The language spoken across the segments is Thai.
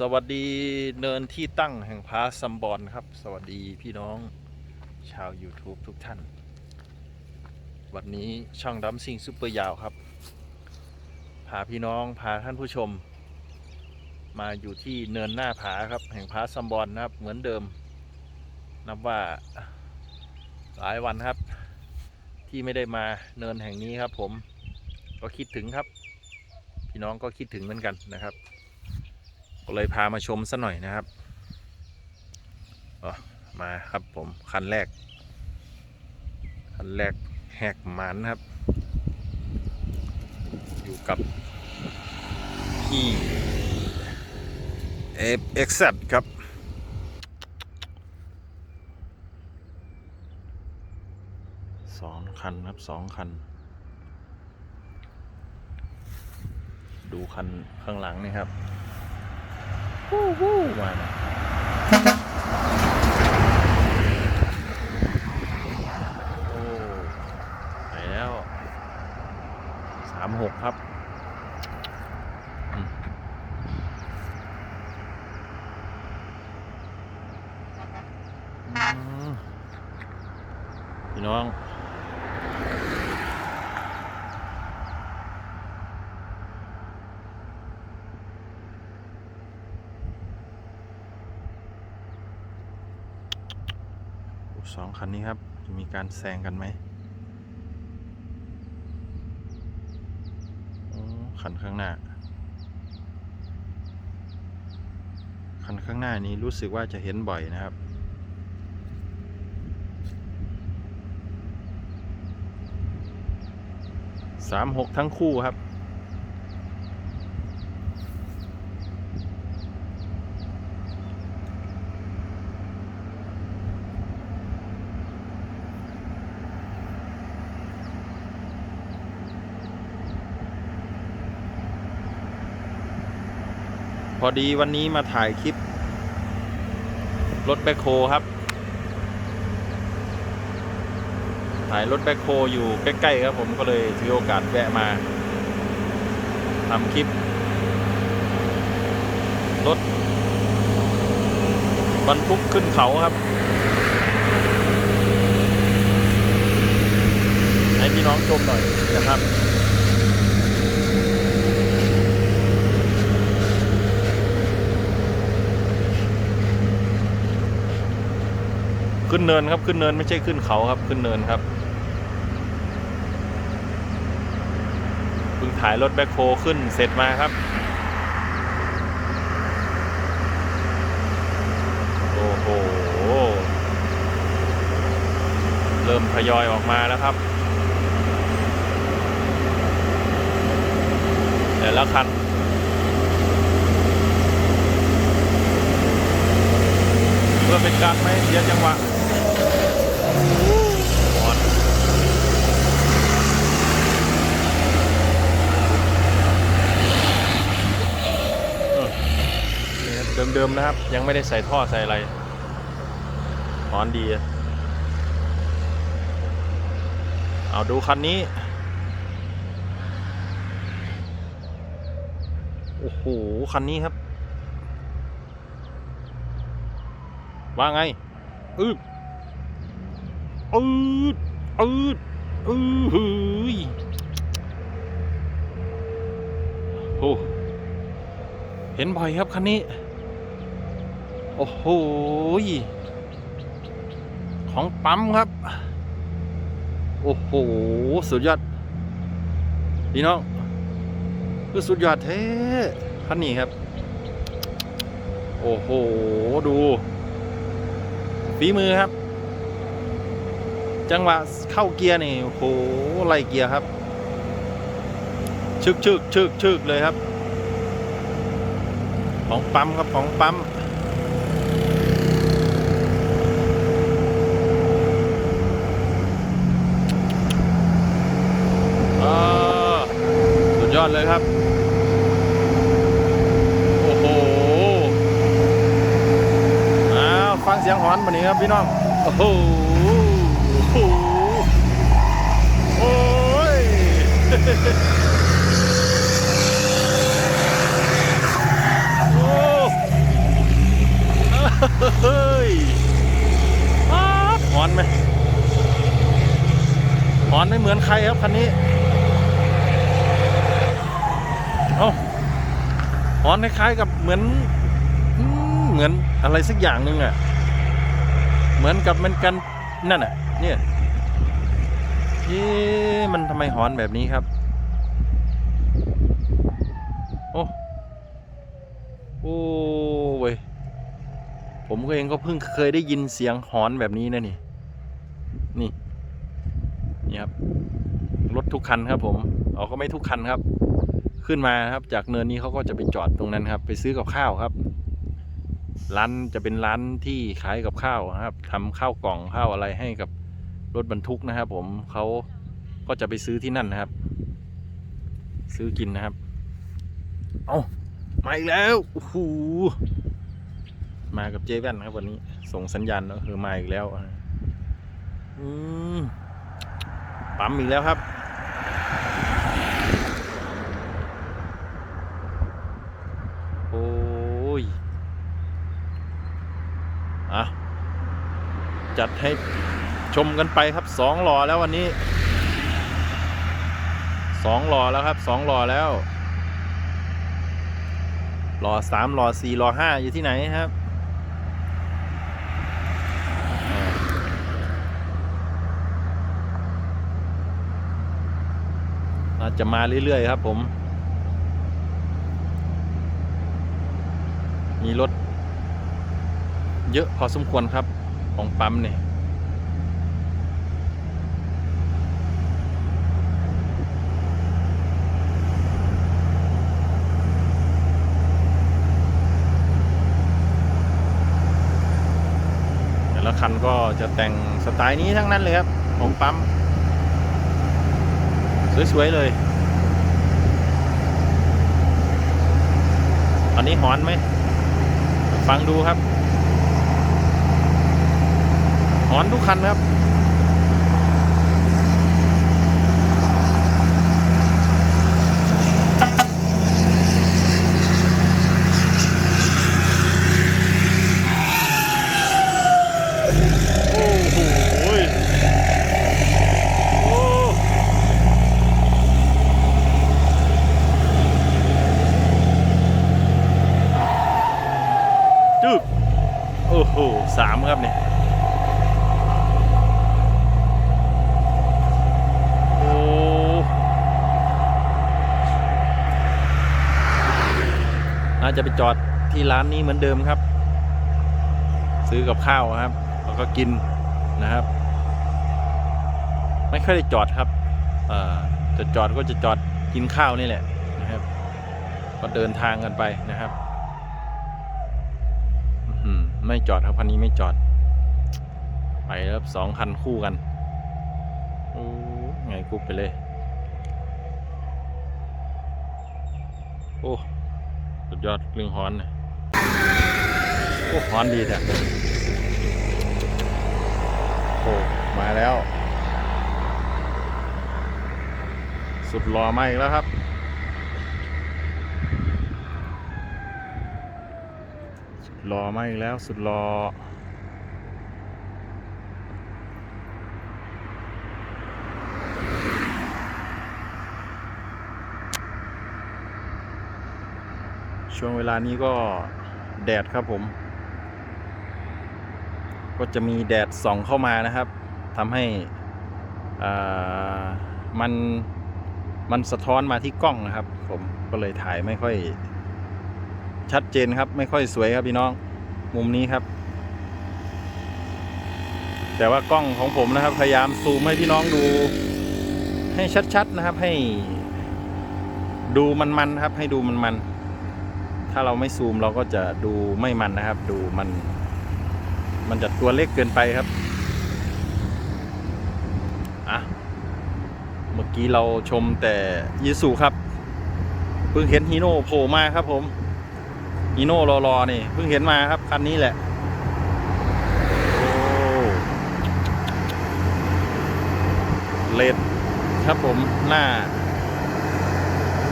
สวัสดีเนินที่ตั้งแห่งพาซัมบอนครับ สวัสดีพี่น้องชาว YouTube ทุกท่าน วันนี้ช่องดัมซิงซูเปอร์ยาวครับ พาพี่น้องพาท่านผู้ชม มาอยู่ที่เนินหน้าผาครับ แห่งพาซัมบอนนะครับ เหมือนเดิม นับว่าหลายวันครับ ที่ไม่ได้มาเนินแห่งนี้ครับ ผมก็คิดถึงครับ พี่น้องก็คิดถึงเหมือนกันนะครับ ก็เลยพามาชมซะหน่อยนะครับมาครับผมคันแรก คันแรกแหกหมันครับ อยู่กับพี่เอฟเอ็กซ์ครับสองคันครับสองคัน ดูคันข้างหลังนี่ครับ วู้วู้มานะโอ้ไปแล้วสามหกครับอืมอืมพี่น้อง สองคันนี้ครับ จะมีการแซงกันไหมคันข้างหน้า คันข้างหน้านี้รู้สึกว่าจะเห็นบ่อยนะครับสามหกทั้งคู่ครับ อดีวันนี้มาถ่ายคลิป รถแบคโฮครับ ถ่ายรถแบคโฮอยู่ใกล้ๆครับผมก็เลยถือโอกาสแวะมาทำคลิป รถบรรทุกขึ้นเขาครับ ให้พี่น้องชมหน่อยนะครับ ขึ้นเนินครับขึ้นเนินไม่ใช่ขึ้นเขาครับขึ้นเนินครับเพิ่งถ่ายรถแบ็คโฮขึ้นเสร็จมาครับโอ้โหเริ่มทยอยออกมาแล้วครับ แต่ละคันเพื่อเป็นการไม่เสียจังหวะ เดิมๆนะครับ ยังไม่ได้ใส่ท่อใส่อะไรหอนดี เอาดูคันนี้ โอ้โห คันนี้ครับ ว่าไง อืด อืดอืดอือหืยโอ้เห็นบ่อยครับคันนี้ โอ้โหของปั๊มครับ โอ้โห สุดยอดพี่น้องคือสุดยอดแท้คันนี้ครับ โอ้โห ดูฝีมือครับ จังหวะเข้าเกียร์นี่โหไล่เกียร์ครับ ชึกชึกชึกชึกเลยครับ ของปั๊มครับของปั๊มอ่าสุดยอดเลยครับ โอ้โหอ้าวฟังเสียงหอนมานี้ครับพี่น้อง โอ้โห โอ้เฮ้ยหอนไหมหอนไม่เหมือนใครครับคันนี้เอ้าหอนคล้ายๆกับเหมือนเหมือนอะไรสักอย่างหนึ่งอะ เหมือนกับมันกันนั่นน่ะ เนี่ยเอ๊มันทำไมหอนแบบนี้ครับ อ้โอ้เว้ยผมก็เองก็เพิ่งเคยได้ยินเสียงหอนแบบนี้นะนี่ นี่ นี่ครับ รถทุกคันครับ ผมเอาก็ไม่ทุกคันครับ ขึ้นมาครับ จากเนินนี้เขาก็จะไปจอดตรงนั้นครับ ไปซื้อกับข้าวครับ ร้านจะเป็นร้านที่ขายกับข้าวนะครับทำข้าวกล่องข้าวอะไรให้กับรถบรรทุกนะครับ ผมเขาก็จะไปซื้อที่นั่นนะครับ ซื้อกินนะครับ เอามาอีกแล้วโอ้โหมากับเจแว่นครับวันนี้ ส่งสัญญาณแล้วคือมาอีกแล้วอืมปั๊มอีกแล้วครับโอ้ยอะจัดให้ชมกันไปครับสองหล่อแล้ววันนี้สองหล่อแล้วครับสองหล่อแล้ว หล่อสามหล่อสี่หล่อห้าอยู่ที่ไหนครับ อาน่าจะมาเรื่อย ๆ ครับผม มีรถเยอะพอสมควรครับของปั๊มเนี่ย ละคันก็จะแต่งสไตล์นี้ทั้งนั้นเลยครับ ของปั๊ม สวย ๆ เลย อันนี้หอนไหม ฟังดูครับ หอนทุกคันครับ โอ้โหยโอ้จึ๊บโอ้โหสามครับเนี่ย โอ้ น่าจะไปจอดที่ร้านนี้เหมือนเดิมครับ ซื้อกับข้าวครับ แล้วก็กินนะครับ ไม่ค่อยได้จอดครับอ่จะจอดก็จะจอดกินข้าวนี่แหละนะครับ ก็เดินทางกันไปนะครับไม่จอดครับคันนี้ไม่จอด ไปแล้วสองคันคู่กันโอ้ไงกุ๊บไปเลย โอ้ สุดยอดเรื่องฮอนเนี่ยโอ้ฮอนดีแท้โอ้มาแล้ว สุดหล่อมาอีกแล้วครับ สุดหล่อมาอีกแล้ว สุดหล่อ ช่วงเวลานี้ก็แดดครับผม ก็จะมีแดดส่องเข้ามานะครับทำให้มันมันสะท้อนมาที่กล้องนะครับ ผมก็เลยถ่ายไม่ค่อย ชัดเจนครับ ไม่ค่อยสวยครับพี่น้องมุมนี้ครับ แต่ว่ากล้องของผมนะครับ พยายามซูมให้พี่น้องดู ให้ชัดๆนะครับให้ดูมันๆครับ ให้ดูมันๆ ถ้าเราไม่ซูมเราก็จะดูไม่มันนะครับ ดูมัน มันจะตัวเล็กเกินไปครับอะเมื่อกี้เราชมแต่ยีสุครับเพิ่งเห็นฮีโน่โผล่มาครับ ผมฮีโน่รอๆนี่เพิ่งเห็นมาครับคันนี้แหละโอ้เลดครับผมหน้า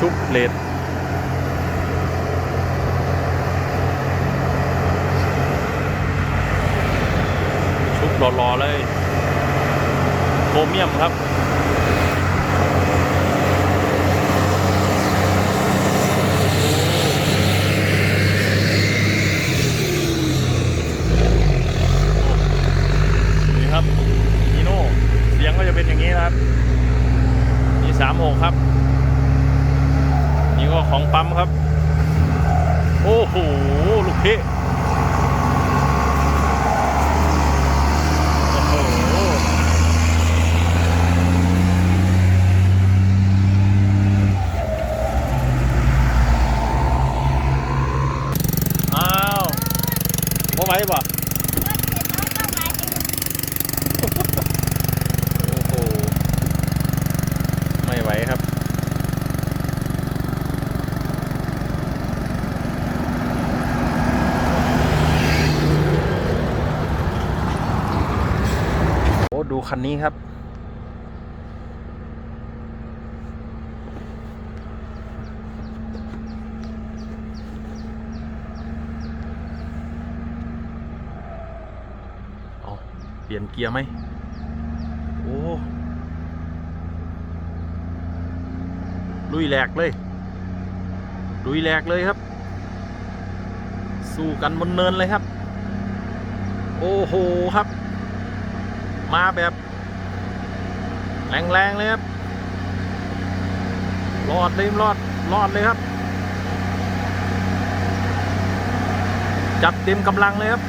ชุบเลด หล่อๆเลยโครเมียมครับนี่ครับนีโน่เสียงก็จะเป็นอย่างนี้ครับนี่สามหกครับ นี่ก็ของปั๊มครับ อ้ดูคันนี้ครับ เอาเปลี่ยนเกียร์ไหม โอ้ ลุยแหลกเลย ลุยแหลกเลยครับ สู้กันบนเนินเลยครับ โอ้โหครับ มาแบบแรงๆเลยครับรอดเลยรอดรอดเลยครับ จัดเต็มกำลังเลยครับ